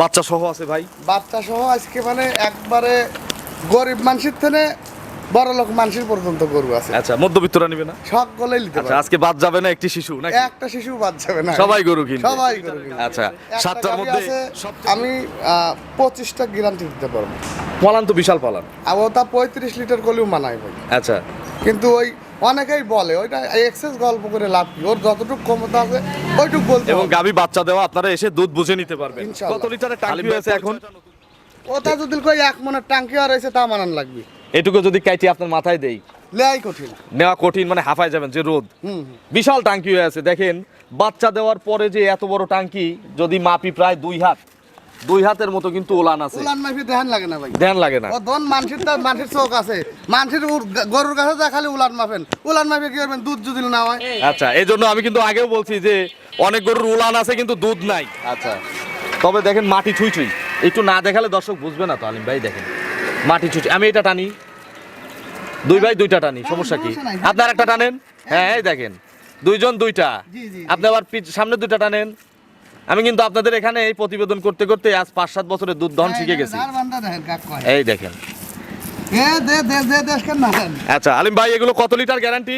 বাচ্চা সহ আছে ভাই? বাচ্চা সহ আজকে মানে একবারে গরিব মানুষের থেকে বড় লোক মানুষের পর্যন্ত গরু আছে। আচ্ছা মধ্যবিত্তরা নিবে না? সকলেই নিতে আচ্ছা পারে আজকে বাদ যাবে না একটি শিশু নাকি? একটা শিশু বাদ যাবে না। সবাই গরু কিনবে। সবাই গরু কিনবে। আচ্ছা সাতটার মধ্যে আমি পঁচিশটা গ্যারান্টি দিতে পারব। পলান তো বিশাল পালান। আর ওটা পঁয়ত্রিশ লিটার করলেও মানায় ভাই। আচ্ছা। কিন্তু ওই অনেকেই বলে ওইটা এক্সেস গল্প করে লাভ কি? ওর যতটুকু ক্ষমতা আছে ওইটুকু বলতে এবং গাবি বাচ্চা দেওয়া আপনারা এসে দুধ বুঝে নিতে পারবেন। কত লিটারের টাঙ্কি হয়েছে এখন? ওটা যদি কই এক মনের টাঙ্কি আর হয়েছে তা মানান লাগবে। এটুকু যদি কাইটি আপনার মাথায় দেই। লেয়াই কঠিন। নেওয়া কঠিন মানে হাফায় যাবেন যে রোদ। বিশাল টাঙ্কি হয়ে আছে দেখেন। বাচ্চা দেওয়ার পরে যে এত বড় টাঙ্কি যদি মাপি প্রায় দুই হাত দুই হাতের মতো কিন্তু ওলান আছে। উলান মাফি ধ্যান লাগে না ভাই। ধ্যান লাগে না। ও দন মানুষের তো মানুষের চোখ আছে। মানুষের গরুর কাছে যা খালি উলান মাফেন উলান মাফে কি করবেন? দুধ যদি না হয়। আচ্ছা এই জন্য আমি কিন্তু আগেও বলছি যে অনেক গরুর উলান আছে কিন্তু দুধ নাই। আচ্ছা। তবে দেখেন মাটি ছুঁই ছুঁই। একটু না দেখালে দর্শক বুঝবে না তো আলিম ভাই দেখেন। মাটি ছুঁই। আমি এটা টানি। দুই ভাই দুইটা টানি সমস্যা কি। আপনার একটা টানেন? হ্যাঁ এই দেখেন। দুইজন দুইটা। আপনি আবার সামনে দুইটা টানেন। আমি কিন্তু আপনাদের এখানে এই প্রতিবেদন করতে করতে আজ পাঁচ সাত বছরের দুধ দহন শিখে গেছি। এই দেখেন? আচ্ছা আলিম ভাই এগুলো কত লিটার গ্যারান্টি?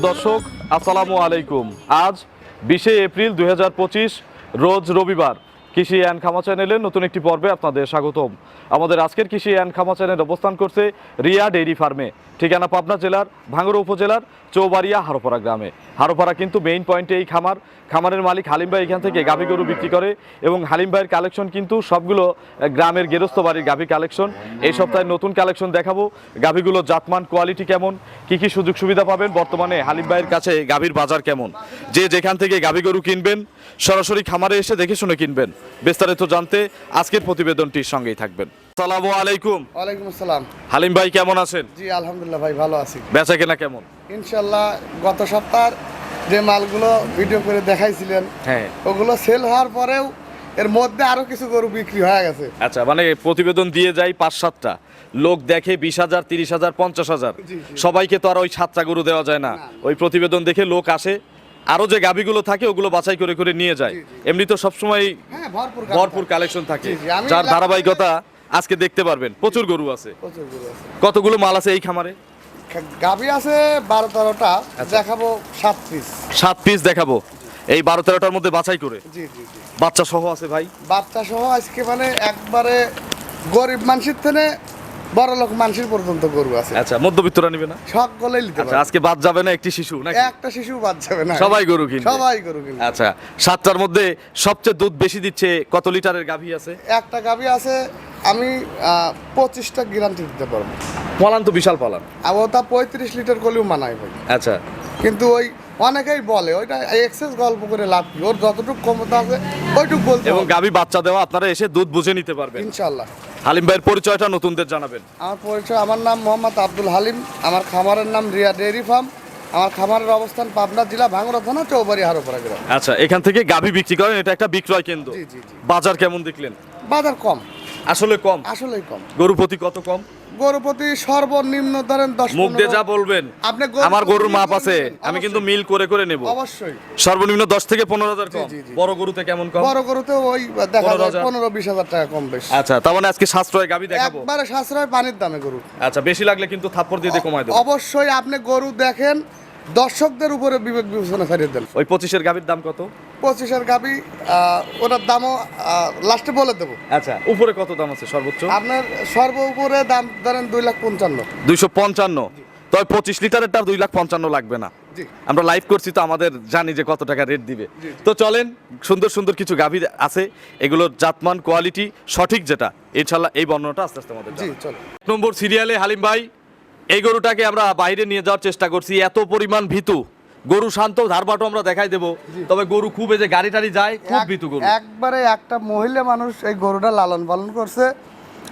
প্রিয় দর্শক আসসালামু আলাইকুম। আজ বিশে এপ্রিল দু হাজার পঁচিশ রোজ রবিবার। কৃষি অ্যান্ড খামা চ্যানেলের নতুন একটি পর্বে আপনাদের স্বাগতম। আমাদের আজকের কৃষি অ্যান্ড খামা চ্যানেল অবস্থান করছে রিয়া ডেইরি ফার্মে, ঠিকানা পাবনা জেলার ভাঙ্গুড়া উপজেলার চৌবাড়িয়া হারোপাড়া গ্রামে। হারোপাড়া কিন্তু মেইন পয়েন্টে এই খামার। খামারের মালিক হালিম ভাই এখান থেকে গাভী গরু বিক্রি করে এবং হালিম ভাইয়ের কালেকশন কিন্তু সবগুলো গ্রামের গেরস্থ বাড়ির গাভী কালেকশন এই সপ্তাহে নতুন কালেকশন দেখাবো। গাভীগুলোর জাতমান কোয়ালিটি কেমন? কি কি সুযোগ সুবিধা পাবেন? বর্তমানে হালিম ভাইয়ের কাছে গাভীর বাজার কেমন? যে যেখান থেকে গাভী গরু কিনবেন সরাসরি খামারে এসে দেখে শুনে কিনবেন। বিস্তারিত জানতে আজকের প্রতিবেদনটির সঙ্গেই থাকবেন। সালামু আলাইকুম। ওয়ালাইকুম আসসালাম। হালিম ভাই কেমন আছেন? জি আলহামদুলিল্লাহ ভাই ভালো আছি। বেচা কেনা কেমন? ইনশাল্লাহ গত সপ্তাহ যে মালগুলো ভিডিও করে দেখাইছিলেন হ্যাঁ। ওগুলো সেল হওয়ার পরেও এর মধ্যে আরও কিছু গরু বিক্রি হয়ে গেছে। আচ্ছা মানে প্রতিবেদন দিয়ে যাই পাঁচ সাতটা। লোক দেখে বিশ হাজার তিরিশ হাজার পঞ্চাশ হাজার। সবাইকে তো আর ওই সাতটা গরু দেওয়া যায় না। ওই প্রতিবেদন দেখে লোক আসে আরও যে গাবিগুলো থাকে ওগুলো বাছাই করে করে নিয়ে যায়। এমনি তো সবসময় হ্যাঁ ভরপুর কালেকশন থাকে। যার ধারাবাহিকতা আজকে দেখতে পারবেন। প্রচুর গরু আছে। কতগুলো মাল আছে এই খামারে? গাভি আছে বারো তেরোটা। দেখাবো সাত পিস সাত পিস দেখাবো। এই বারো তেরোটার মধ্যে বাছাই করে। বাচ্চা সহ আছে ভাই? বাচ্চা সহ আজকে মানে একবারে গরিব মানুষের থেকে বড় লোক মানুষের পর্যন্ত গরু আছে। আচ্ছা মধ্যবিত্তরা নিবে না? সকলেই নিতে আচ্ছা পারে আজকে বাদ যাবে না একটি শিশু নাকি? একটা শিশু বাদ যাবে না। সবাই গরু কিনবে। সবাই গরু কিনবে। আচ্ছা সাতটার মধ্যে সবচেয়ে দুধ বেশি দিচ্ছে কত লিটারের গাভী আছে? একটা গাভি আছে আমি পঁচিশটা গ্যারান্টি দিতে পারব। পলান তো বিশাল পলান। আর ওটা পঁয়ত্রিশ লিটার করলেও মানায় ভাই। আচ্ছা। কিন্তু ওই অনেকেই বলে ওইটা এক্সেস গল্প করে লাভ কি? ওর যতটুকু ক্ষমতা আছে ওইটুকু বলতে এবং। গাভী বাচ্চা দেওয়া আপনারা এসে দুধ বুঝে নিতে পারবেন। ইনশাল্লাহ। হালিম ভাইয়ের পরিচয়টা নতুনদের জানাবেন। আমার পরিচয় আমার নাম মোহাম্মদ আব্দুল হালিম আমার খামারের নাম রিয়া ডেয়ারি ফার্ম। আমার খামারের অবস্থান পাবনা জেলা ভাঙড়া থানা চৌবাড়ি হারোপাড়া গ্রাম। আচ্ছা এখান থেকে গাভী বিক্রি করেন এটা একটা বিক্রয় কেন্দ্র। জি, জি, জি। বাজার কেমন দেখলেন? বাজার কম। আসলে কম। আসলেই কম। গরু প্রতি কত কম? গরু প্রতি সর্বনিম্ন ধরেন দশ মুখ দিয়ে যা বলবেন আপনি আমার গরুর মাপ আছে আমি কিন্তু মিল করে করে নেব। অবশ্যই। সর্বনিম্ন দশ থেকে পনেরো হাজার কম। বড় গরুতে কেমন কম? বড় গরুতে ওই দেখা যায় পনেরো বিশ হাজার টাকা কম বেশি। আচ্ছা তার মানে আজকে সাশ্রয় গাবি দেখাবো। একবারে সাশ্রয় পানির দামে গরু। আচ্ছা বেশি লাগলে কিন্তু থাপ্পড় দিয়ে কমাই দেবো। অবশ্যই আপনি গরু দেখেন দর্শকদের উপরে বিবেক বিবেচনা ছাড়িয়ে দেন। ওই পঁচিশের গাবির দাম কত? পঁচিশের গাবি ওটার দামও লাস্টে বলে দেবো। আচ্ছা উপরে কত দাম আছে সর্বোচ্চ? আপনার সর্ব উপরে দাম ধরেন দুই লাখ পঞ্চান্ন। দুইশো পঞ্চান্ন। তবে পঁচিশ লিটারেরটা দুই লাখ পঞ্চান্ন লাগবে না। আমরা লাইভ করছি তো আমাদের জানি যে কত টাকা রেট দিবে। তো চলেন সুন্দর সুন্দর কিছু গাভী আছে। এগুলোর জাতমান কোয়ালিটি সঠিক যেটা। ইনশাল্লাহ এই বর্ণনাটা আস্তে আস্তে আমাদের জি চলো। নম্বর সিরিয়ালে হালিম ভাই এই গরুটাকে আমরা বাইরে নিয়ে যাওয়ার চেষ্টা করছি। এত পরিমাণ ভীতু। গরু শান্ত ধারবাটো আমরা দেখাই দেব। তবে গরু খুব এই যে গাড়ি টাড়ি যায় খুব ভীতু গরু। একবারে একটা মহিলা মানুষ এই গরুটা লালন পালন করছে।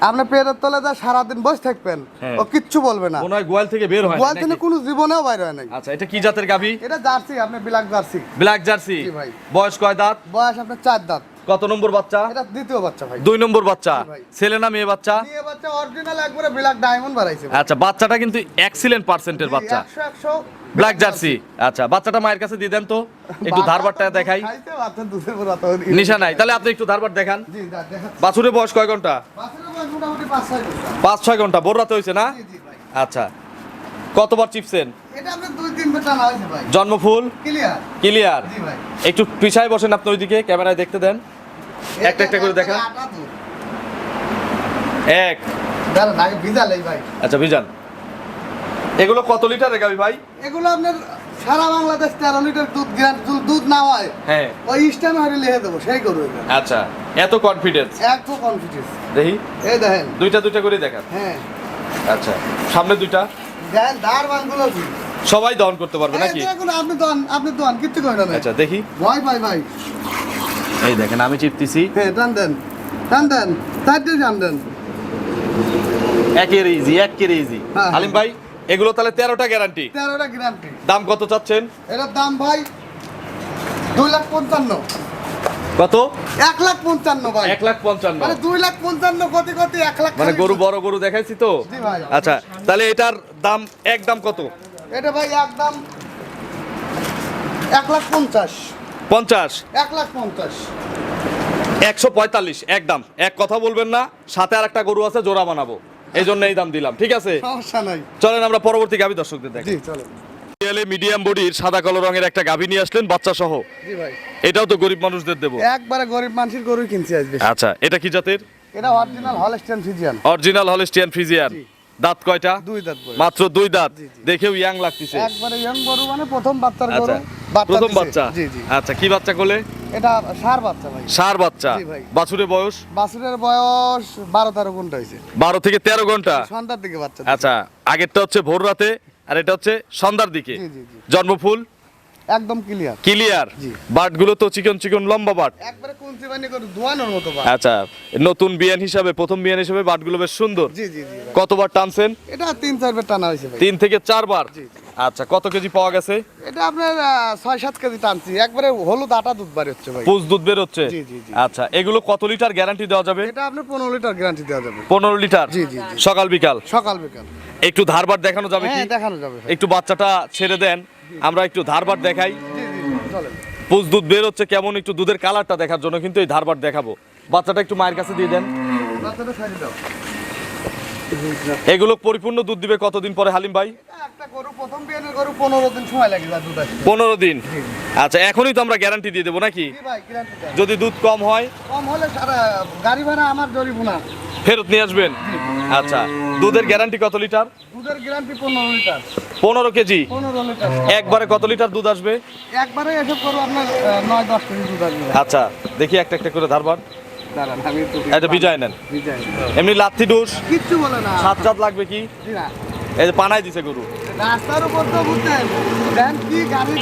আপনি পেটের তলে যা সারাদিন বসে থাকবেন হ্যাঁ। ও কিচ্ছু বলবে না। মনে হয় গোয়াল থেকে বের হয় গোয়াল থেকে কোনো জীবনেও বাইরে হয় নাই। আচ্ছা এটা কি জাতের গাভী? এটা জার্সি আপনি বিলাক জার্সি। Black jersey. ভাই। বয়স কয় দাঁত? বয়স আপনার চার দাঁত। কত নম্বর বাচ্চা? এটা দ্বিতীয় বাচ্চা ভাই। দুই নম্বর বাচ্চা। ছেলে না মেয়ে বাচ্চা? দিয়ে বাচ্চা অরিজিনাল একবারে বিলাক ডায়মন্ড বাড়াইছে আচ্ছা বাচ্চাটা কিন্তু এক্সিলেন্ট পার্সেন্টের বাচ্চা। একশো একশো ব্ল্যাক জার্সি আচ্ছা বাচ্চাটা মায়ের কাছে দিয়ে দেন তো। একটু ধারবারটা দেখাই। খাইতে বাচ্চা দুধের পুরো অত নিশা নাই। তাহলে আপনি একটু ধারবার দেখান। জি দা দেখাচ্ছি। বাছুরের বয়স কয় ঘণ্টা? বাচ্চার বয়স মোটামুটি পাঁচ ছয় বছর পাঁচ ছয় ঘণ্টা। ভোর রাতে হয়েছে না? জি জি ভাই। আচ্ছা। কতবার চিপছেন? এটা আপনার দুই তিন টানা হয়েছে ভাই। জন্মফুল? ক্লিয়ার ক্লিয়ার জি ভাই। একটু পিছায় বসেন আপনি ওইদিকে ক্যামেরায় দেখতে দেন। একটা একটা করে দেখা। এক। দাঁড়ান আগে ভিজালেই ভাই। আচ্ছা বিজান এগুলো কত লিটারের গাবি ভাই? এগুলো আপনার সারা বাংলাদেশ তেরো লিটার দুধ গ্যাস দুধ না হয় হ্যাঁ। ওই স্ট্যাম্প হারে লিখে দেবো সেই করব আচ্ছা এত কনফিডেন্স এক তো কনফিডেন্স দেখি। এই দেখেন। দুইটা দুইটা করে দেখান। হ্যাঁ। আচ্ছা সামনে দুইটা। দেখেন দাঁড় বানগুলো সবাই দহন করতে পারবে নাকি? আপনি দোয়ান আপনি দোয়ান কিচ্ছু করেন আচ্ছা দেখি। ভয় ভাই ভাই। এই দেখেন আমি চিপতেছি। হ্যাঁ টান দেন টান দেন দিয়ে টান দেন। একের ইজি একের ইজি হ্যাঁ। হালিম ভাই এগুলো তাহলে তেরোটা গ্যারান্টি তেরোটা গ্যারান্টি দাম কত চাচ্ছেন? এটার দাম ভাই দুই লাখ পঞ্চান্ন। কত? এক লাখ পঞ্চান্ন ভাই। এক লাখ পঞ্চান্ন। মানে দুই লাখ পঞ্চান্ন কোটি কোটি এক লাখ মানে গরু বড় গরু দেখাইছি তো? জি ভাই আচ্ছা তাহলে এটার দাম এক দাম কত? এটা ভাই একদম এক লাখ পঞ্চাশ। পঞ্চাশ। এক লাখ পঞ্চাশ। একশো পঁয়তাল্লিশ একদম এক কথা বলবেন না সাথে আর একটা গরু আছে জোড়া বানাবো। এই জন্য এই দাম দিলাম ঠিক আছে? সমস্যা নাই। চলেন আমরা পরবর্তী গাভী দর্শকদের দেখি জি চলো মিডিয়াম বডির সাদা কালো রঙের একটা গাভী নিয়ে আসলেন বাচ্চা সহ জি ভাই। এটাও তো গরিব মানুষদের দেবো। একবারে গরিব মানুষের গরুই কিনছি আজকে আচ্ছা এটা কি জাতের? এটা original Holstein Friesian original Holstein Friesian. দাঁত কয়টা? দুই দাঁত। মাত্র দুই দাঁত। দেখেও ইয়াং লাগতেছে। একবারে ইয়াং গরু মানে প্রথম বাচ্চার গরু আচ্ছা। বাচ্চা প্রথম বাচ্চা? জি জি। আচ্ছা কি বাচ্চা কোলে? এটা সার বাচ্চা ভাই। সার বাচ্চা। বাছুরের বয়স? বাছুরের বয়স বারো তেরো ঘণ্টা হয়েছে। বারো থেকে তেরো ঘণ্টা? সন্ধ্যার দিকে বাচ্চা আচ্ছা আগেরটা হচ্ছে ভোর রাতে আর এটা হচ্ছে সন্ধ্যার দিকে। জন্মফুল? একদম ক্লিয়ার ক্লিয়ার। বাটগুলো তো চিকন চিকন লম্বা বাট। একবারে কুঞ্চি করে ধোয়ানোর মতো বা আচ্ছা নতুন বিয়ান হিসাবে প্রথম বিয়ান হিসাবে বাটগুলো বেশ সুন্দর। জি জি জি কতবার টানছেন? এটা তিন চারবার টানা হয়েছে ভাই। তিন থেকে চারবার জি, আচ্ছা কত কেজি পাওয়া গেছে? এটা আপনার ছয় সাত কেজি টানছি। একবারে হলুদ আটা দুধ বাড়ি হচ্ছে ভাই। পুষ দুধ বের হচ্ছে? জি, জি, জি। আচ্ছা এগুলো কত লিটার গ্যারান্টি দেওয়া যাবে? এটা আপনার পনেরো লিটার গ্যারান্টি দেওয়া যাবে। পনেরো লিটার? জি, জি। সকাল বিকাল? সকাল বিকাল। একটু ধারবার দেখানো যাবে কি? হ্যাঁ দেখানো যাবে। একটু বাচ্চাটা ছেড়ে দেন। আমরা একটু ধারবার দেখাই। জি জি জি, চলেন পুষ দুধ বের হচ্ছে কেমন একটু দুধের কালারটা দেখার জন্য কিন্তু এই ধারবার দেখাবো। বাচ্চাটা একটু মায়ের কাছে দিয়ে দেন। বাচ্চাটা এগুলো পরিপূর্ণ দুধ দিবে কতদিন পরে হালিম ভাই? পনেরো দিন আচ্ছা এখনই তো আমরা গ্যারান্টি দিয়ে দেবো নাকি? যদি দুধ কম হয়? কম হলে গাড়ি ভাড়া আমার জরিব না। ফেরত নিয়ে আসবেন? আচ্ছা দুধের গ্যারান্টি কত লিটার? দুধের গ্যারান্টি পনেরো লিটার। পনেরো কেজি? একবারে কত লিটার দুধ আসবে? একবারে এসব করব আপনার নয় দশ কেজি দুধ আসবে। আচ্ছা দেখি একটা একটা করে ধারবার দাঁড়ান আমি একটু এটা বিজয় নেন। বিজয় এমনি লাথি ডোস কিচ্ছু বলে না। সাত লাগবে কি? জি না। এই যে পানাই দিছে গরু। রাস্তার উপর তো বুঝতেন দেন কি গাড়ি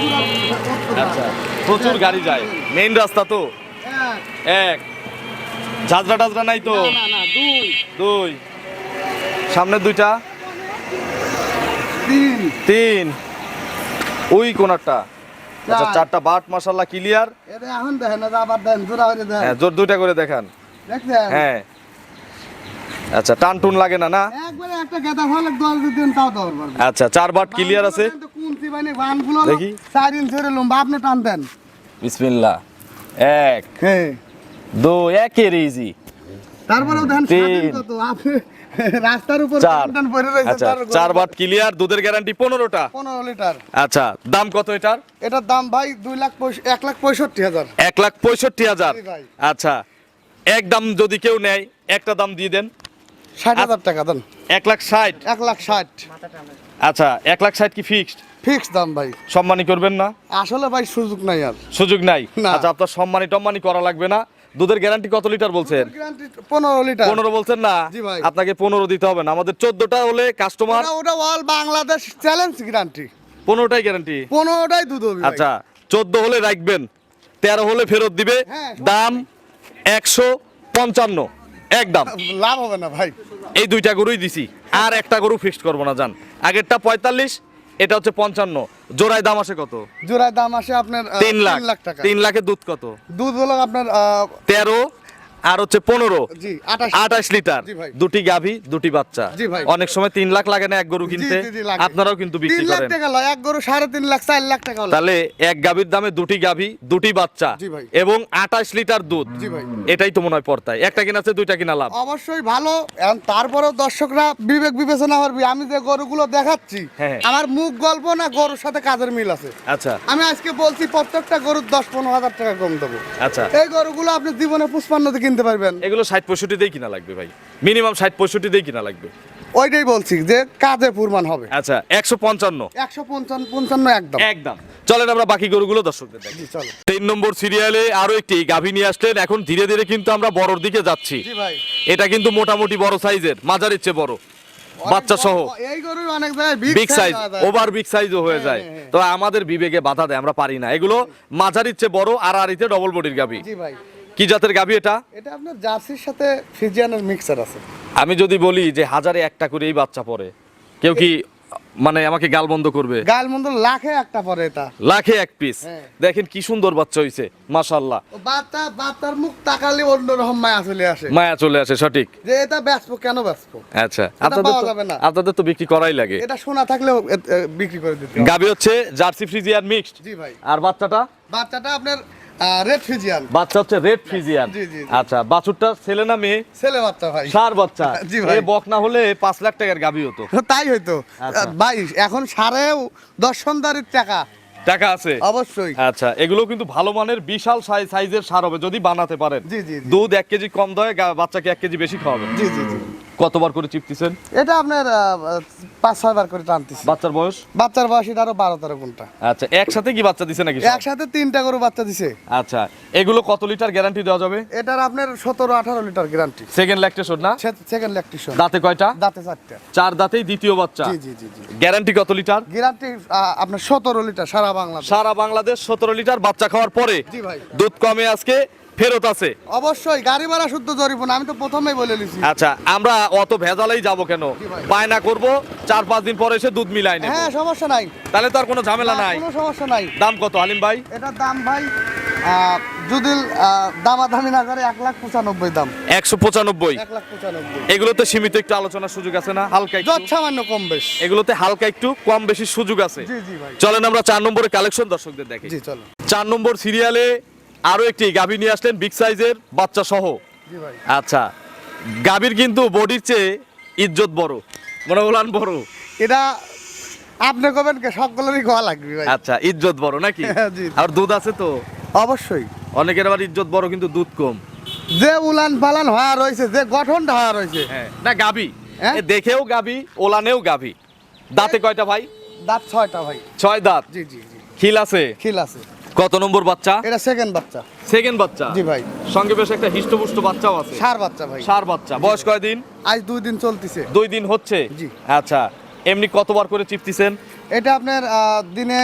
আচ্ছা প্রচুর গাড়ি যায়। মেইন রাস্তা তো। এক, ঝাঁঝরা টাজরা নাই তো? দুই। দুই। সামনের দুইটা? তিন। তিন। ওই কোনারটা। আচ্ছা চারটা বাট মাসাল্লাহ ক্লিয়ার এটা এখন দেখেন না আবার দেন জোড়া হয়ে দেন। হ্যাঁ জোর দুইটা করে দেখান। দেখছেন? হ্যাঁ। আচ্ছা টান টুন লাগে না না? একবারে একটা গেদা ফলে দল দেন তাও দেওয়ার পারবে আচ্ছা চার বাট ক্লিয়ার আছে। কুন্তি বাইনে বানগুলো হলো দেখি। চার ইঞ্চি ধরে লম্বা। আপনি টান দেন। বিসমিল্লাহ। এক হ্যাঁ। দুই একের ইজি তারপরেও তিন। স্বাধীন কত? আপনি রাস্তার উপর টান পড়ে রয়েছে আচ্ছা চার বাট ক্লিয়ার দুধের গ্যারান্টি পনেরোটা। পনেরো লিটার। আচ্ছা দাম কত এটার? এটার দাম ভাই দুই লাখ পঁয়ষ- এক লাখ পঁয়ষট্টি হাজার। এক লাখ পঁয়ষট্টি হাজার। জি ভাই। আচ্ছা এক দাম যদি কেউ নেয় একটা দাম দিয়ে দেন। ষাট হাজার টাকা দেন। এক লাখ ষাট। এক লাখ ষাট। আচ্ছা এক লাখ ষাট কি ফিক্সড ফিক্স দাম ভাই। সম্মানী করবেন না? আসলে ভাই সুযোগ নাই আর। সুযোগ নাই। আচ্ছা আপনার সম্মানী টম্মানি করা লাগবে না। দুধের গ্যারান্টি কত লিটার বলছেন? পনেরো লিটার পনেরো বলছেন না? আপনাকে পনেরো দিতে হবে না। আমাদের চোদ্দটা হলে কাস্টমার ওটা- অল বাংলাদেশ চ্যালেঞ্জ গ্যারান্টি পনেরোটাই গ্যারান্টি পনেরোটাই দুধ হবে আচ্ছা চোদ্দ হলে রাখবেন তেরো হলে ফেরত দিবে হ্যাঁ, দাম একশো পঞ্চান্ন একদম লাভ হবে না ভাই। এই দুইটা গরুই দিছি আর একটা গরু ফিক্সড করব না জান। আগেরটা পঁয়তাল্লিশ এটা হচ্ছে পঞ্চান্ন। জোড়ায় দাম আসে কত? জোড়ায় দাম আসে আপনার তিন লাখ। লাখ টাকা। তিন লাখের দুধ কত? দুধ হলো আপনার আহ, তেরো আর হচ্ছে পনেরো। আঠাশ লিটার। দুটি গাভী দুটি বাচ্চা। অনেক সময় তিন লাখ লাগে না এক গরু কিনতে। আপনারাও কিন্তু বিক্রি করেন। এক গরু সাড়ে তিন লাখ চার লাখ টাকা তাহলে এক গাভীর দামে দুটি গাভী দুটি বাচ্চা এবং আঠাশ লিটার দুধ। এটাই তো মনে হয় পড়তায় একটা কিনাছে দুইটা কিনা লাভ। অবশ্যই ভালো। তারপরেও দর্শকরা বিবেক বিবেচনা করবি। আমি যে গরুগুলো দেখাচ্ছি হ্যাঁ। আমার মুখ গল্প না গরুর সাথে কাজের মিল আছে। আচ্ছা। আমি আজকে বলছি প্রত্যেকটা গরুর দশ পনেরো হাজার টাকা কম দেবো। আচ্ছা। এই গরুগুলো আপনি জীবনে পুষ্পান্নতে কিনতে পারবেন। এগুলো ষাট পঁয়ষট্টি দিয়ে কিনা লাগবে ভাই। মিনিমাম ষাট পঁয়ষট্টি দিয়ে কিনা লাগবে। ওইটাই বলছি যে কাজে হবে। আচ্ছা একশো পঞ্চান্ন। একশো পঞ্চান্ন পঞ্চান্ন একদম। একদম। চলেন আমরা বাকি গরুগুলো দর্শকদের দেখি চলো। তিন নম্বর সিরিয়ালে আরও একটি গাভী নিয়ে আসলেন। এখন ধীরে ধীরে কিন্তু আমরা বড়র দিকে যাচ্ছি। ভাই। এটা কিন্তু মোটামুটি বড় সাইজের মাঝারির চেয়ে বড়। বাচ্চা সহ। এই গরু অনেক বিগ সাইজ ওভার বিগ সাইজও হয়ে যায়। হ্যাঁ, হ্যাঁ। তো আমাদের বিবেকে বাধা দেয় আমরা পারি না। এগুলো মাঝারির চেয়ে বড় আর আরিতে ডবল বডির গাভী। জি ভাই। কি জাতের গাভী এটা? এটা আপনার জার্সির সাথে ফিজিয়ানের মিক্সার আছে। আমি যদি বলি যে হাজারে একটা করে এই বাচ্চা পড়ে কেউ কি মানে আমাকে গাল বন্ধ করবে? গাল মন্দ লাখে একটা পরে এটা। লাখে এক পিস হ্যাঁ। দেখেন কি সুন্দর বাচ্চা হইছে মাশাআল্লাহ। ও বাচ্চা বাচ্চার মুখ তাকালে অন্যরকম মায়া চলে আসে। মায়া চলে আসে সঠিক। যে এটা ব্যস্ত কেন ব্যস্ত? আচ্ছা আপনাদের তো যাবে না। আপনাদের তো বিক্রি করাই লাগে। এটা শোনা থাকলেও এ- এ বিক্রি করে দিতে গাবি হচ্ছে জার্সি ফ্রিজিয়ান মিক্সড। জি ভাই। আর বাচ্চাটা? বাচ্চাটা আপনার রেড ফিজিয়ান বাচ্চা হচ্ছে রেড ফ্রিজিয়ান জি, জি, জি। আচ্ছা বাছুরটা ছেলে না মেয়ে? ছেলে বাচ্চা ভাই। সার বাচ্চা। জি ভাই। বক না হলে পাঁচ লাখ টাকার গাবি হতো। তাই আচ্ছা। ভাই এখন সারেও দর্শনদারির টাকা। টাকা আছে? অবশ্যই। আচ্ছা এগুলো কিন্তু ভালো মানের বিশাল সাইজ সাইজের সার হবে যদি বানাতে পারেন। দুধ এক কেজি কম দেয় বাচ্চাকে এক কেজি বেশি খাওয়াবে জি জি জি। কতবার করে চিপতেছেন? এটা আপনার পাঁচ ছয় বার করে টানতেছি। বাচ্চার বয়স? বাচ্চার বয়স এটা আরও বারো তেরো ঘণ্টা আচ্ছা একসাথে কি বাচ্চা দিছে নাকি একসাথে তিনটা করে বাচ্চা দিছে। আচ্ছা এগুলো কত লিটার গ্যারান্টি দেওয়া যাবে? এটার আপনার সতেরো আঠারো লিটার গ্যারান্টি সেকেন্ড ল্যাকটেশন না? সেকেন্ড ইলেকট্রিশিয়ান দাঁতে কয়টা? দাঁতে চারটা। চার দাঁতেই দ্বিতীয় বাচ্চা। জি জি জি জি। গ্যারান্টি কত লিটার? গ্যারান্টি আপনার সতেরো লিটার সারা বাংলাদেশ। সারা বাংলাদেশ সতেরো লিটার বাচ্চা খাওয়ার পরে। জি ভাই। দুধ কমে আজকে ফেরত আছে। অবশ্যই গাড়ি ভাড়া শুদ্ধ জরিপ না আমি তো প্রথমেই বলে নিছি আচ্ছা আমরা অত ভেজালেই যাব কেন। বায়না করব চার পাঁচ দিন পরে এসে দুধ মিলাই নেব। হ্যাঁ সমস্যা নাই। তাহলে তো আর কোনো ঝামেলা নাই। কোনো সমস্যা নাই। দাম কত আলিম ভাই? এটার দাম ভাই যদি দামাদামি না করে এক লাখ পঁচানব্বই দাম। একশো পঁচানব্বই? এক লাখ পঁচানব্বই। এগুলোতে সীমিত একটু আলোচনার সুযোগ আছে না? হালকা একটু? সামান্য কম বেশ। এগুলোতে হালকা একটু কম বেশি সুযোগ আছে। জি জি ভাই। চলেন আমরা চার নম্বরে কালেকশন দর্শকদের দেখি। জি চলো চার নম্বর সিরিয়ালে আরও একটি গাভী নিয়ে আসলেন বিগ সাইজের বাচ্চা সহ। আচ্ছা গাভীর কিন্তু বডির চেয়ে ইজ্জত বড় মনে বলান বড়। এটা আপনি কবেন কে সকলেরই গোয়া লাগবে ভাই। আচ্ছা ইজ্জত বড় নাকি। আর দুধ আছে তো? অবশ্যই। অনেকের আবার ইজ্জত বড় কিন্তু দুধ কম। যে উলান পালান হওয়া রয়েছে যে গঠনটা হওয়া রয়েছে। হ্যাঁ না গাভী। হ্যাঁ? দেখেও গাভী ওলানেও গাভী। দাঁতে কয়টা ভাই? দাঁত ছয়টা ভাই। ছয় দাঁত? জি জি জি। খিল আছে? খিল আছে। কত নম্বর বাচ্চা? এটা সেকেন্ড বাচ্চা। সেকেন্ড বাচ্চা? জি ভাই। সঙ্গে বেশ একটা হিষ্টপুষ্ট বাচ্চাও আছে। সার বাচ্চা ভাই। সার বাচ্চা। বয়স কয়দিন আজ দুই দিন চলতেছে। দুই দিন হচ্ছে? জি। আচ্ছা এমনি কতবার করে চিপতিছেন? এটা আপনার দিনে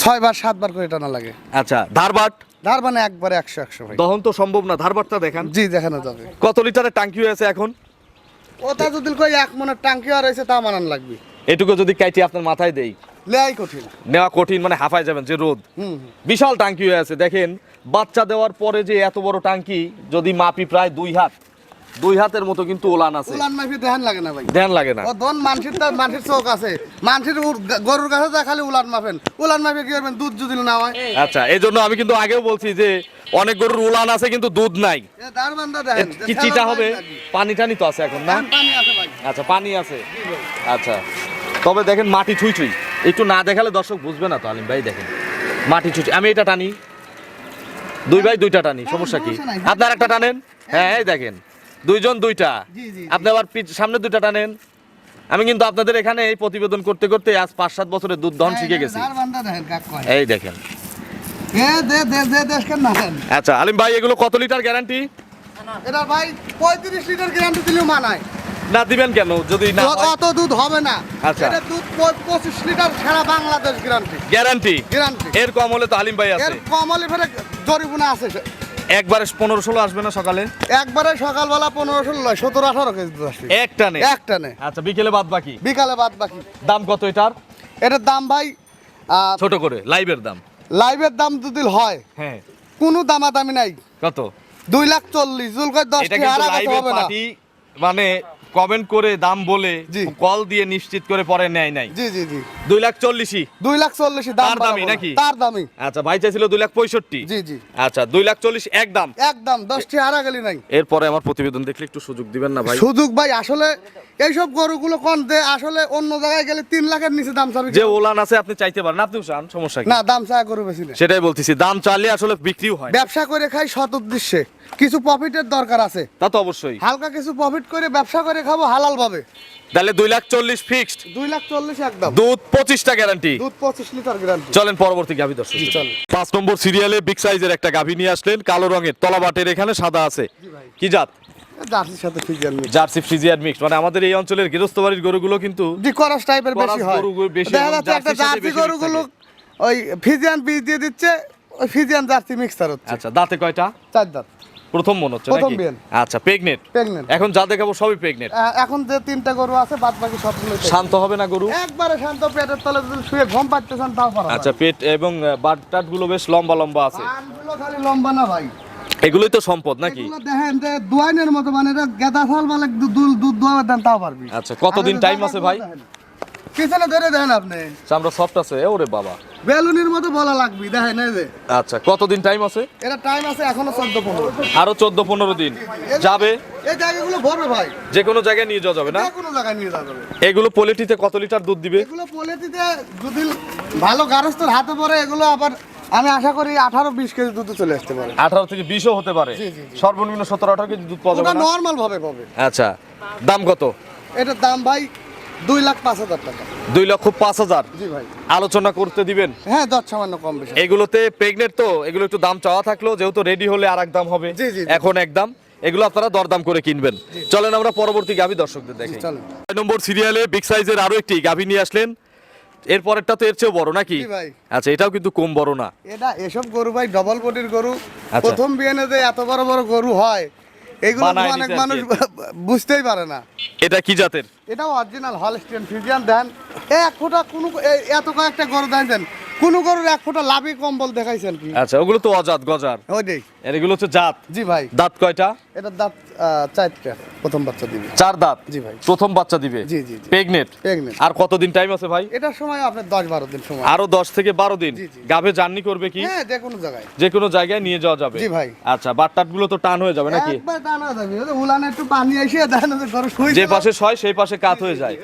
ছয় বার সাতবার করে টানা লাগে। আচ্ছা ধারবাট ধার মানে একবারে একশো একশো ভাই। দহন তো সম্ভব না ধারবাটটা দেখান। জি দেখানো যাবে। কত লিটারের টাঙ্কি হয়েছে এখন? ওটা যদি কই এক মনের টাঙ্কি আর রয়েছে তা মানান লাগবে। এটুকু যদি কাইটি আপনার মাথায় দেই। লেয়াই কঠিন। নেওয়া কঠিন মানে হাফায় যাবেন যে রোদ। বিশাল টাঙ্কি হয়ে আছে দেখেন বাচ্চা দেওয়ার পরে যে এত বড় টাঙ্কি যদি মাপি প্রায় দুই হাত দুই হাতের মতো কিন্তু ওলান আছে। উলান মাফি ধ্যান লাগে না ভাই। ধ্যান লাগে না। ও দন মানুষের তো মানুষের চোখ আছে। মানুষের গরুর কাছে যা খালি উলান উলান মাফে কি করবেন? দুধ যদি না হয়। আচ্ছা এই জন্য আমি কিন্তু আগেও বলছি যে অনেক গরুর উলান আছে কিন্তু দুধ নাই। এ দারবান্দা এ দেখেন কি চিটা হবে? পানি টানি তো আছে এখন না? পানি আছে ভাই। আচ্ছা পানি আছে। আচ্ছা। তবে দেখেন মাটি ছুঁই ছুঁই। একটু না দেখালে দর্শক বুঝবে না তো আলিম ভাই দেখেন। মাটি ছুঁই। আমি এটা টানি। দুই ভাই দুইটা টানি সমস্যা কি? আপনার একটা টানেন? হ্যাঁ এই দেখেন। দুইজন দুইটা। আপনি আবার সামনে দুইটা টানেন। আমি কিন্তু আপনাদের এখানে এই প্রতিবেদন করতে করতে আজ পাঁচ সাত বছরের দুধ দহন শিখে গেছি। এই দেখেন? আচ্ছা আলিম ভাই এগুলো কত লিটার গ্যারান্টি? এটা ভাই পঁয়ত্রিশ লিটার গ্যারান্টি দিলেও মানায়। না দিবেন কেন? যদি না অত দুধ হবে না। আচ্ছা। এটা দুধ প- পঁচিশ লিটার সারা বাংলাদেশ গ্যারান্টি গ্যারান্টি গ্যারান্টি এর কম হলে তো আলিম ভাই আছে। এর আছে কমলে ফেরে জরিমানা আছে। একবারে পনেরো ষোলো আসবে না সকালে? একবারে সকালবেলা পনেরো ষোলো সতেরো আঠারো কেজি দুধ আসবে। একটা নেই একটা নে। আচ্ছা বিকেলে বাদ বাকি? বিকালে বাদ বাকি। দাম কত এটার? এটার দাম ভাই ছোট করে লাইভের দাম। লাইভের দাম যদি হয় হ্যাঁ। কোনো দামাদামি নাই। কত? দুই লাখ চল্লিশ জুল করে দশ টাকা হবে না। মানে কমেন্ট করে দাম বলে। কল দিয়ে নিশ্চিত করে পরে নেয় নাই জি জি জি দুই লাখ চল্লিশই। দুই লাখ চল্লিশ দাম তার নাকি? তার দামই আচ্ছা ভাই চাইছিল দুই লাখ পঁয়ষট্টি। জি জি। আচ্ছা দুই লাখ চল্লিশ একদম। একদম দশটি হারা গেলি নাই। এরপরে আমার প্রতিবেদন দেখলে একটু সুযোগ দিবেন না ভাই? সুযোগ ভাই আসলে এইসব গরুগুলো কোন দে আসলে অন্য জায়গায় গেলে তিন লাখের নিচে দাম চাবি যে ওলান আছে আপনি চাইতে পারেন। আপনিও চান সমস্যা না দাম চা গরু বেশি না সেটাই বলতেছি দাম চাইলে আসলে বিক্রিও হয়। ব্যবসা করে খাই সৎ উদ্দেশ্যে। কিছু প্রফিটের দরকার আছে। তা তো অবশ্যই। হালকা কিছু প্রফিট করে ব্যবসা করে খাব হালাল ভাবে তাহলে দুই লাখ চল্লিশ ফিক্সড দুই লাখ চল্লিশ একদম। দুধ পঁচিশটা গ্যারান্টি চলেন পরবর্তী গাভী দর্শক। পাঁচ নম্বর সিরিয়ালে বিগ সাইজের একটা গাভী নিয়ে আসলেন কালো রঙের তলাবাটের এখানে সাদা আছে। কি জাত? জার্সি ফ্রিজিয়ান মিক্স মানে আমাদের এই অঞ্চলের গৃহস্থ বাড়ির গরুগুলো কিন্তু জি টাইপের বেশি হয়। দেখা যাচ্ছে একটা জার্সি গরুগুলো ওই ফিজিয়ান বীজ দিয়ে দিচ্ছে ওই ফিজিয়ান জার্সি মিক্সার হচ্ছে। আচ্ছা দাঁতে কয়টা? চার দাঁত। প্রথম মনে হচ্ছে প্রথম নাকি? আচ্ছা প্রেগনেট প্রেগনেন্ট এখন যা দেখাবো সবই প্রেগনেট এখন যে তিনটা গরু আছে বাদ বাকি সবগুলো শান্ত হবে না গরু? একবারে শান্ত পেটের তলে যদি শুয়ে ঘুম পাচ্ছেন তাও পারা আচ্ছা পেট এবং বাট টাটগুলো বেশ লম্বা লম্বা আছে। কানগুলো খালি লম্বা না ভাই। এগুলোই তো সম্পদ নাকি? দেখেন যে দুয়াইনের মতো মানে গেদা ফল মানে দু- দু- দুধ দোয়াবের দেন তাও পারবি। আচ্ছা কতদিন টাইম আছে ভাই। পিছনে ধরে দেন আপনি। চামড়া সফট আছে ওরে বাবা। বেলুনির মতো বলা লাগবে দেখেন এই যে। আচ্ছা কতদিন টাইম আছে? এটা টাইম আছে এখনও চোদ্দ পনেরো আরও চোদ্দ পনেরো দিন। যাবে? এই জায়গাগুলো ভরবে ভাই। যে কোনো জায়গায় নিয়ে যাওয়া যাবে না? যে কোনো জায়গায় নিয়ে যাওয়া যাবে। এগুলো পোলেটিতে কত লিটার দুধ দিবে? এগুলো পলিটিতে যদি ভালো গারস্থর হাতে পড়ে এগুলো আবার আমি আশা করি আঠারো বিশ কেজি দুধ চলে আসতে পারে। আঠারো থেকে বিশও হতে পারে। সর্বনিম্ন সতেরো আঠারো কেজি দুধ পাওয়া যাবে নর্মাল ভাবে পাবে। আচ্ছা দাম কত? এটার দাম ভাই দুই লাখ পাঁচ হাজার টাকা। দুই লক্ষ পাঁচ হাজার? জি ভাই। আলোচনা করতে দিবেন? হ্যাঁ দশ সামান্য কম বেশি। এগুলোতে প্রেগনেন্ট তো এগুলো একটু দাম চাওয়া থাকল যেহেতু রেডি হলে আর এক দাম হবে। জি, জি, জি। এখন এক দাম। এগুলো আপনারা দরদাম করে কিনবেন। চলেন আমরা পরবর্তী গাভী দর্শকদের দেখি। চলেন। ছয় নম্বর সিরিয়ালে বিগ সাইজের আরও একটি গাভী নিয়ে আসলেন। এর পরেরটা তো এর চেয়েও বড় নাকি? জি ভাই। আচ্ছা এটাও কিন্তু কম বড় না। এটা এসব গরু ভাই ডবল বডির গরু। আচ্ছা। প্রথম বিয়ানে যে এত বড় বড় গরু হয় এগুলো বানায় অনেক দিছে আর মানুষ কি। বুঝতেই পারে না। এটা কি জাতের? এটাও অরিজিনাল হলস্টিয়ান ফিজিয়ান দেন এক ফোঁটা কোনো এত কয়েকটা গরু দেন কোন গরুর এক ফোঁটা লাভি কম্বল দেখাইছেন কি? আচ্ছা ওগুলো তো অজাত গজার। আর এগুলো হচ্ছে জাত। জি ভাই। দাঁত কয়টা? এটার দাঁত আহ, চারটা। প্রথম বাচ্চা দিবে। চার দাঁত? জি ভাই। প্রথম বাচ্চা দিবে? জি, জি, আর কতদিন টাইম আছে ভাই? এটার সময় আপনার দশ বারো দিন সময়। আরও দশ থেকে বারো দিন? জি, জি। গাভে জার্নি করবে কি? হ্যাঁ যে কোনো জায়গায়। যে কোনো জায়গায় নিয়ে যাওয়া যাবে। জি ভাই। আচ্ছা বাট্টাটগুলো তো টান হয়ে যাবে নাকি? একবার টানা যাবে। যে উলানে একটু পানি এসে দেখেন যে পাশে সয় সেই পাশে কাত হয়ে যায়।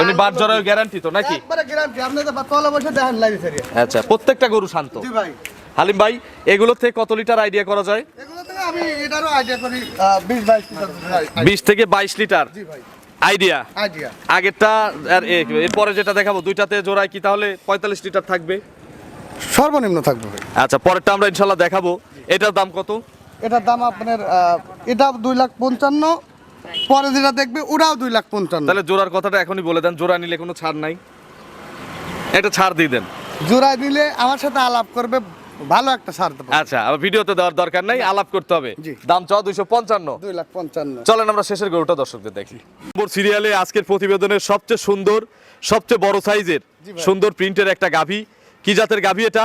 এমনি বাট বারো গ্যারান্টি তো নাকি? একবারে গ্যারান্টি আপনি তো তলে বসে দেখেন লাইনে আচ্ছা প্রত্যেকটা গরু শান্ত। জি ভাই। হালিম ভাই এগুলো থেকে কত লিটার আইডিয়া করা যায়? এগুলো আমি এটারও আইডিয়া করি আহ, বিশ বাইশ লিটার দুধের idea। বিশ থেকে বাইশ লিটার? জি ভাই। আইডিয়া আইডিয়া আগেরটা আর এরপরে যেটা দেখাবো দুইটাতে জোড়ায় কি তাহলে পঁয়তাল্লিশ লিটার থাকবে? সর্বনিম্ন থাকবে আচ্ছা পরেরটা আমরা ইনশাল্লাহ দেখাবো। এটার দাম কত? এটার দাম আপনার এটা দুই লাখ পঞ্চান্ন পরে যেটা দেখবে ওরাও দুই লাখ পঞ্চান্ন। তাহলে জোড়ার কথাটা এখনই বলে দেন জোড়া নিলে কোনো ছাড় নাই। এটা ছাড় দিয়ে দেন। জোড়ায় নিলে আমার সাথে আলাপ করবে ভালো একটা ছাড় দেবো। আচ্ছা আবার ভিডিওতে দেওয়ার দরকার নাই আলাপ করতে হবে। দাম চাও দুইশো পঞ্চান্ন। দুই লাখ পঞ্চান্ন। চলেন আমরা শেষের গরুটা দর্শকদের দেখি। নম্বর সিরিয়ালে আজকের প্রতিবেদনের সবচেয়ে সুন্দর সবচেয়ে বড় সাইজের সুন্দর প্রিন্টের একটা গাভী। কি জাতের গাভী এটা?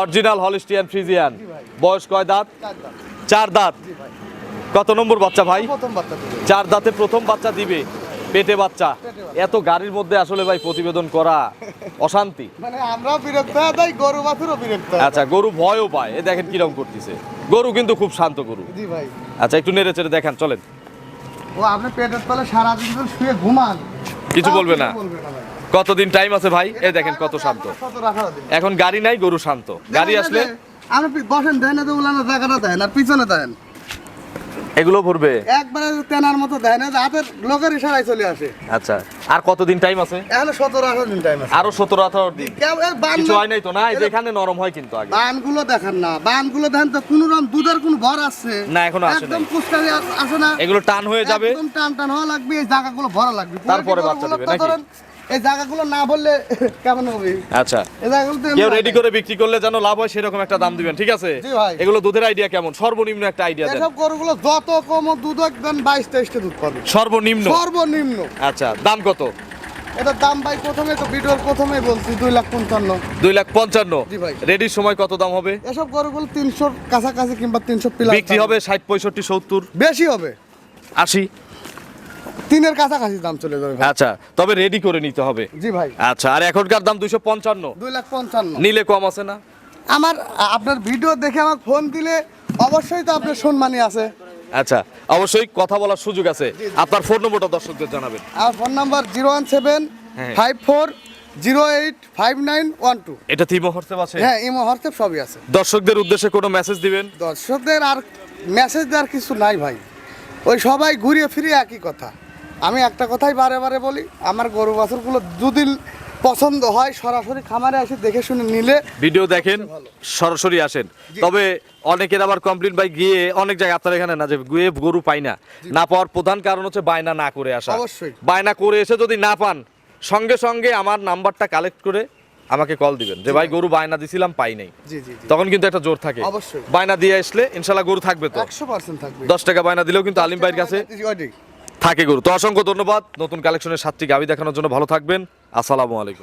অরিজিনাল হলিস্টিয়ান ফ্রিজিয়ান বয়স কয় দাঁত? চার দাঁত। কত নম্বর বাচ্চা ভাই? প্রথম বাচ্চা চার দাঁতে প্রথম বাচ্চা দিবে। পেটে বাচ্চা এত গাড়ির মধ্যে আসলে ভাই প্রতিবেদন করা অশান্তি মানে আমরাও বিরক্ত তাই গরু বাছুরও বিরক্ত আচ্ছা গরু ভয়ও পায় এ দেখেন কীরকম করতেছে গরু কিন্তু খুব শান্ত গরু জি ভাই আচ্ছা একটু নেড়ে চেড়ে দেখেন চলেন ও আপনি পেটের তলে সারাদিন ধরে শুয়ে ঘুমান কিছু বলবে না? কতদিন টাইম আছে ভাই এ দেখেন কত শান্ত। এখন গাড়ি নাই গরু শান্ত গাড়ি আসলে আপনি বসেন দেন না তো উলানো জায়গাটা দেন আর পিছনে দেন এগুলো ভরবে? একবারে তেনার মতো দেয় না হাতের লোকের ইশারায় চলে আসে। আচ্ছা আর কতদিন টাইম আছে? এখনও সতেরো আঠারো দিন টাইম আছে। আরও সতেরো আঠারো দিন। কিছু হয় নাই তো? না এখানে নরম হয় কিন্তু আগে। বানগুলো দেখেন না বানগুলো দেখেন তো কোনো রকম দুধের কোনো ভর আছে। না, এখনও আসে একদম। কুচকারি আসে না। এগুলো টান হয়ে যাবে। একদম টান টান হওয়া লাগবে এই জায়গাগুলো ভরা লাগবে। তারপরে বাচ্চা দিবে, নাকি? এই জায়গাগুলো না বললে কেমন হবে? আচ্ছা। এই জায়গাগুলো কেউ রেডি করে বিক্রি করলে যেন লাভ হয় সেরকম একটা দাম দিবেন ঠিক আছে? জি ভাই। এগুলো দুধের আইডিয়া কেমন? সর্বনিম্ন একটা আইডিয়া দেন। এসব গরুগুলো যত কম দুধ দেন বাইশ তেইশটা দুধ পাবে। সর্বনিম্ন? সর্বনিম্ন। আচ্ছা দাম কত? এটার দাম ভাই প্রথমে তো ভিডিওর প্রথমে বলছি দুই লাখ পঞ্চান্ন। দুই লাখ পঞ্চান্ন? জি ভাই। রেডির সময় কত দাম হবে? এসব গরুগুলো তিনশোর কাছাকাছি কিংবা তিনশো বিক্রি হবে ষাট পঁয়ষট্টি সত্তর? বেশি হবে। আশি? তিনের কাছাকাছি দাম চলে যাবে আচ্ছা তবে রেডি করে নিতে হবে। জি ভাই। আচ্ছা আর এখনকার দাম দুইশো পঞ্চান্ন। দুই লাখ পঞ্চান্ন। নিলে কম আছে না? আমার আপনার ভিডিও দেখে আমাকে ফোন দিলে অবশ্যই তো আপনার সম্মানী আছে। আচ্ছা অবশ্যই কথা বলার সুযোগ আছে। আপনার ফোন নম্বরটা দর্শকদের জানাবেন। আমার phone number zero one seven. Five four zero eight five nine one two এটা থিমো হোয়াটসঅ্যাপ আছে? হ্যাঁ ইমো হোয়াটসঅ্যাপ সবই আছে। দর্শকদের উদ্দেশ্যে কোনো মেসেজ দিবেন? দর্শকদের আর মেসেজ দেওয়ার কিছু নাই ভাই। ওই সবাই ঘুরিয়ে ফিরিয়ে একই কথা। আমি একটা কথাই বারে বারে বলি আমার গরু বাছুরগুলো যদি পছন্দ হয় সরাসরি খামারে এসে দেখে শুনে নিলে ভিডিও দেখেন সরাসরি আসেন। তবে অনেকের আবার কমপ্লেন ভাই গিয়ে অনেক জায়গায় আপনার এখানে না যে গিয়ে গরু পাই না। না পাওয়ার প্রধান কারণ হচ্ছে বায়না না করে আসা। অবশ্যই। বায়না করে এসে যদি না পান সঙ্গে সঙ্গে আমার নাম্বারটা কালেক্ট করে আমাকে কল দিবেন। যে ভাই গরু বায়না দিছিলাম পাই নাই। তখন কিন্তু একটা জোর থাকে। অবশ্যই। বায়না দিয়ে আসলে ইনশাল্লাহ গরু থাকবে তো। একশো পার্সেন্ট থাকবে। দশ টাকা বায়না দিলেও কিন্তু আলিম ভাইয়ের কাছে। থাকে গুরু। তো অসংখ্য ধন্যবাদ। নতুন কালেকশনের সাতটি গাবি দেখানোর জন্য ভালো থাকবেন। আসসালামু আলাইকুম।